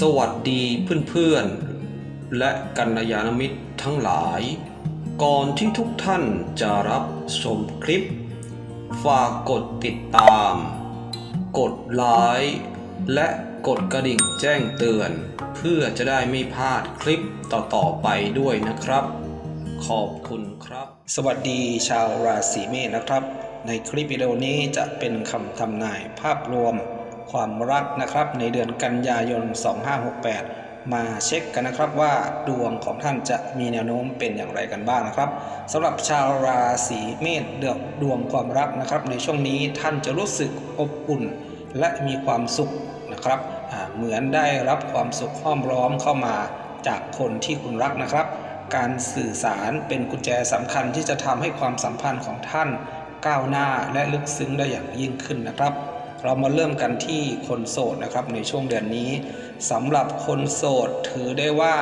สวัสดีเพื่อนๆ และกัลยาณมิตรทั้งหลาย ก่อนที่ทุกท่านจะรับชมคลิป ฝากกดติดตาม กดไลค์และกดกระดิ่งแจ้งเตือน เพื่อจะได้ไม่พลาดคลิปต่อๆไปด้วยนะครับ ขอบคุณครับ สวัสดีชาวราศีเมษนะครับ ในคลิปวิดีโอนี้จะเป็นคำทำนายภาพรวม ความรักนะครับในเดือนกันยายน 2568 มาเช็คกันนะครับว่าดวงของท่านจะมีแนวโน้มเป็นอย่างไรกันบ้างนะครับสำหรับชาวราศีเมษเดือนดวงความรักนะครับ ในช่วงนี้ท่านจะรู้สึกอบอุ่น และมีความสุขนะครับเหมือนได้รับความสุขห้อมล้อมเข้ามาจากคนที่คุณรักนะครับ การสื่อสารเป็นกุญแจสำคัญที่จะทำให้ความสัมพันธ์ของท่านก้าวหน้าและลึกซึ้งได้อย่างยิ่งขึ้นนะครับ เรามาเริ่มกันที่คนโสดนะครับในช่วงเดือนนี้สำหรับคนโสดถือได้ว่า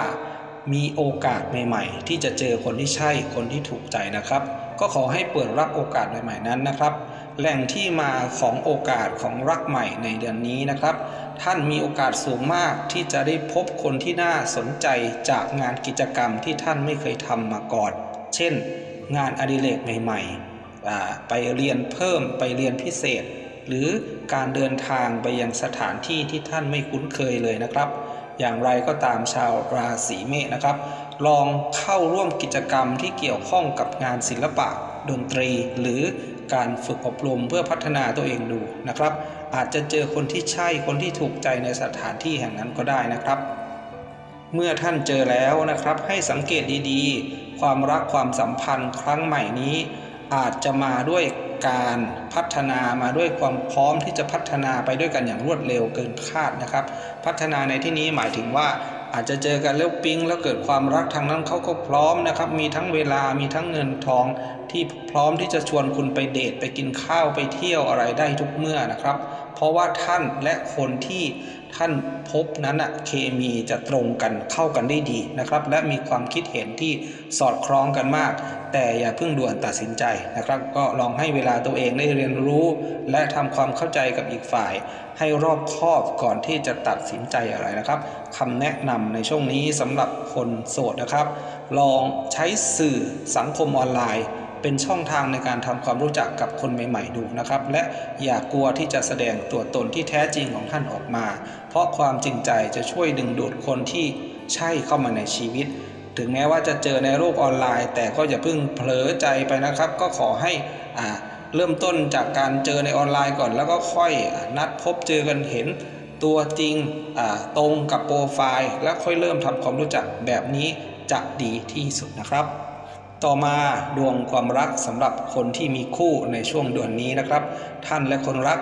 มีโอกาสใหม่ๆ ที่จะเจอคนที่ใช่คนที่ถูกใจนะครับ ก็ขอให้เปิดรับโอกาสใหม่ๆนั้นนะครับ แหล่งที่มาของโอกาสของรักใหม่ในเดือนนี้นะครับ ท่านมีโอกาสสูงมากที่จะได้พบคนที่น่าสนใจจากงานกิจกรรมที่ท่านไม่เคยทำมาก่อน เช่น งานอดิเรกใหม่ๆไปเรียนเพิ่มไปเรียนพิเศษ หรือการเดินทางไปยังสถานที่ที่ท่านไม่คุ้นเคยเลยนะครับ อย่างไรก็ตามชาวราศีเมษนะครับ ลองเข้าร่วมกิจกรรมที่เกี่ยวข้องกับงานศิลปะ ดนตรี หรือการฝึกอบรมเพื่อพัฒนาตัวเองดูนะครับ อาจจะเจอคนที่ใช่คนที่ถูกใจในสถานที่แห่งนั้นก็ได้นะครับ เมื่อท่านเจอแล้วนะครับ ให้สังเกตดีๆ ความรักความสัมพันธ์ครั้งใหม่นี้ อาจจะมาด้วย การพัฒนามาด้วยความพร้อมที่จะพัฒนาไปด้วยกันอย่างรวดเร็วเกินคาดนะครับ พัฒนาในที่นี้หมายถึงว่าอาจจะเจอกันแล้วปิ๊งแล้วเกิดความรักทางนั้นเขาก็พร้อมนะครับ มีทั้งเวลามีทั้งเงินทอง ที่พร้อมที่จะชวนคุณไปเดทไปกินข้าวไปเที่ยวอะไรได้ทุกเมื่อนะครับ เพราะว่าท่านและคนที่ท่านพบนั้นอะเคมีจะตรงกันเข้ากันได้ดีนะครับ และมีความคิดเห็นที่สอดคล้องกันมาก แต่อย่าเพิ่งด่วนตัดสินใจนะครับ ก็ลองให้เวลาตัวเองได้เรียนรู้ และทำความเข้าใจกับอีกฝ่าย ให้รอบคอบก่อนที่จะตัดสินใจอะไรนะครับคำแนะนำในช่วงนี้สำหรับคนโสดนะครับ ลองใช้สื่อสังคมออนไลน์ เป็นช่องทางในการทำความรู้จักกับคนใหม่ๆดูนะครับ และอย่ากลัวที่จะแสดงตัวตนที่แท้จริงของท่านออกมา เพราะความจริงใจจะช่วยดึงดูดคนที่ใช่เข้ามาในชีวิต ถึงแม้ว่าจะเจอในโลกออนไลน์ แต่ก็อย่าเพิ่งเผลอใจไปนะครับ ก็ขอให้อ่าเริ่มต้นจากการเจอในออนไลน์ก่อน แล้วก็ค่อยอนัดพบเจอกันเห็นตัวจริงตรงกับโปรไฟล์ แล้วค่อยเริ่มทำความรู้จักแบบนี้จะดีที่สุดนะครับ ต่อมาดวงความรักสำหรับคนที่มีคู่ในช่วงเดือนนี้นะครับ ท่านและคนรัก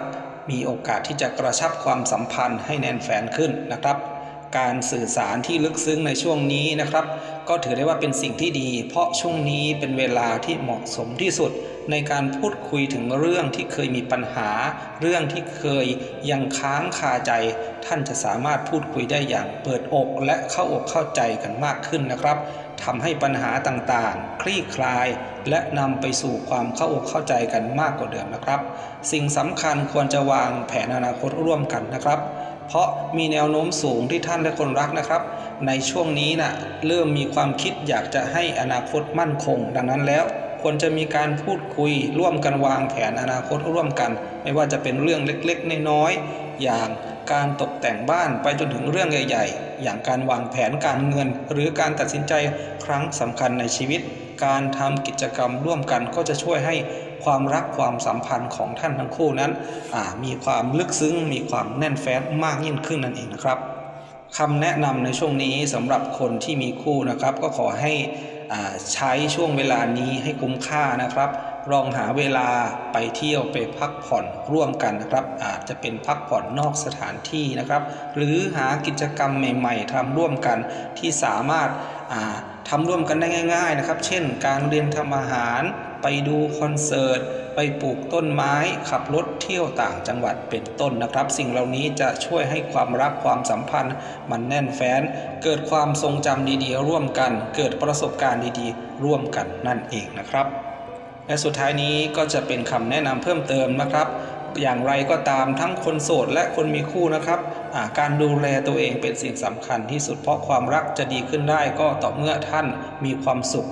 มีโอกาสที่จะกระชับความสัมพันธ์ให้แน่นแฟนขึ้นนะครับ การสื่อสารที่ลึกซึ้งในช่วงนี้นะครับ ก็ถือได้ว่าเป็นสิ่งที่ดี เพราะช่วงนี้เป็นเวลาที่เหมาะสมที่สุด ในการพูดคุยถึงเรื่องที่เคยมีปัญหา เรื่องที่เคยยังค้างคาใจ ท่านจะสามารถพูดคุยได้อย่างเปิดอกและเข้าอกเข้าใจกันมากขึ้นนะครับทำให้ปัญหาต่างๆ คลี่คลาย และนำไปสู่ความเข้าอกเข้าใจกันมากกว่าเดิมนะครับ สิ่งสำคัญควรจะวางแผนอนาคตร่วมกันนะครับ เพราะมีแนวโน้มสูงที่ท่านและคนรักนะครับ ในช่วงนี้นะ่ะเริ่มมีความคิดอยากจะให้อนาคตมั่นคง ดังนั้นแล้ว ควรจะมีการพูดคุยร่วมกันวางแผนอนาคตร่วมกัน ไม่ว่าจะเป็นเรื่องเล็กๆ น้อยๆ อย่างการตกแต่งบ้านไปจนถึงเรื่องใหญ่ ๆ อย่างการวางแผนการเงิน หรือการตัดสินใจครั้งสำคัญในชีวิต การทำกิจกรรมร่วมกันก็จะช่วยให้ความรักความสัมพันธ์ของท่านทั้งคู่นั้นมีความลึกซึ้ง มีความแน่นแฟ้นมากยิ่งขึ้นนั่นเองนะครับ คำแนะนำในช่วงนี้สำหรับคนที่มีคู่นะครับ ก็ขอให้ใช้ช่วงเวลานี้ให้คุ้มค่านะครับ ลองหาเวลาไปเที่ยวไปพักผ่อนร่วมกันนะครับ อาจจะเป็นพักผ่อนนอกสถานที่นะครับ หรือหากิจกรรมใหม่ ๆทำร่วมกันที่สามารถทำร่วมกันได้ง่าย ๆนะครับ เช่น การเรียนทำอาหาร ไปดูคอนเสิร์ต ไปปลูกต้นไม้ขับรถเที่ยวต่างจังหวัดเป็นต้นนะครับ สิ่งเหล่านี้จะช่วยให้ความรักความสัมพันธ์ มันแน่นแฟ้น เกิดความทรงจำดีๆ ร่วมกัน เกิดประสบการณ์ดีๆ ร่วมกันนั่นเองนะครับ และสุดท้ายนี้ก็จะเป็นคำแนะนำเพิ่มเติมนะครับอย่างไรก็ตามทั้งคนโสดและคนมีคู่นะครับการดูแลตัวเองเป็นสิ่งสำคัญที่สุดเพราะความรักจะดีขึ้นได้ก็ต่อเมื่อท่านมีความสุข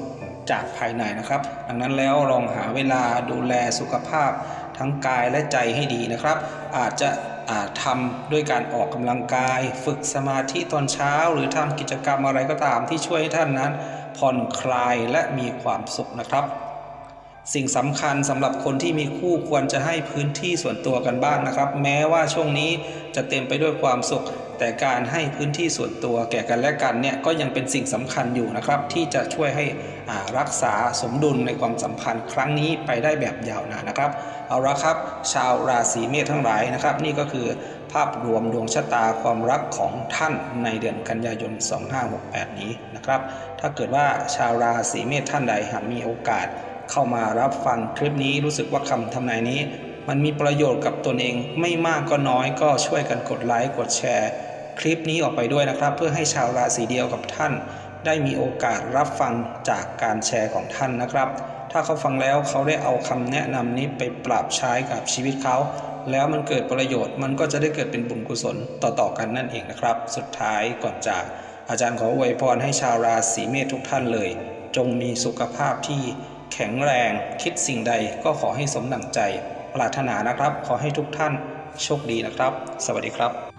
จากภายในนะครับ ดังนั้นแล้วลองหาเวลาดูแลสุขภาพทั้งกายและใจให้ดีนะครับ อาจจะทำด้วยการออกกำลังกาย ฝึกสมาธิตอนเช้า หรือทำกิจกรรมอะไรก็ตามที่ช่วยให้ท่านนั้น ผ่อนคลายและมีความสุขนะครับ สิ่งสำคัญสำหรับคนที่มีคู่ควรจะให้พื้นที่ส่วนตัวกันบ้างนะครับ แม้ว่าช่วงนี้จะเต็มไปด้วยความสุข แต่การให้พื้นที่ส่วนตัวแก่กันและกันเนี่ยก็ยังเป็นสิ่งสำคัญอยู่นะครับ ที่จะช่วยให้รักษาสมดุลในความสัมพันธ์ครั้งนี้ไปได้แบบยาวนานนะครับ เอาละครับ ชาวราศีเมษทั้งหลายนะครับ นี่ก็คือภาพรวมดวงชะตาความรักของท่านในเดือนกันยายน 2568 นี้นะครับ ถ้าเกิดว่าชาวราศีเมษท่านใดหากมีโอกาส เข้ามารับฟังคลิปนี้รู้สึกว่าคำทำนายนี้มันมีประโยชน์กับตนเองไม่มากก็น้อยก็ช่วยกันกดไลค์กดแชร์ คลิปนี้ออกไปด้วยนะครับ เพื่อให้ชาวราศีเดียวกับท่าน ได้มีโอกาสรับฟังจากการแชร์ของท่านนะครับ ถ้าเขาฟังแล้วเขาได้เอาคำแนะนำนี้ไปปรับใช้กับชีวิตเขา แล้วมันเกิดประโยชน์มันก็จะได้เกิดเป็นบุญกุศลต่อๆกันนั่นเองนะครับ สุดท้ายก่อนจากอาจารย์ขออวยพรให้ชาวราศีเมษทุกท่านเลย จงมีสุขภาพที่แข็งแรง คิดสิ่งใดก็ขอให้สมดังใจ ปรารถนานะครับ ขอให้ทุกท่านโชคดีนะครับ สวัสดีครับ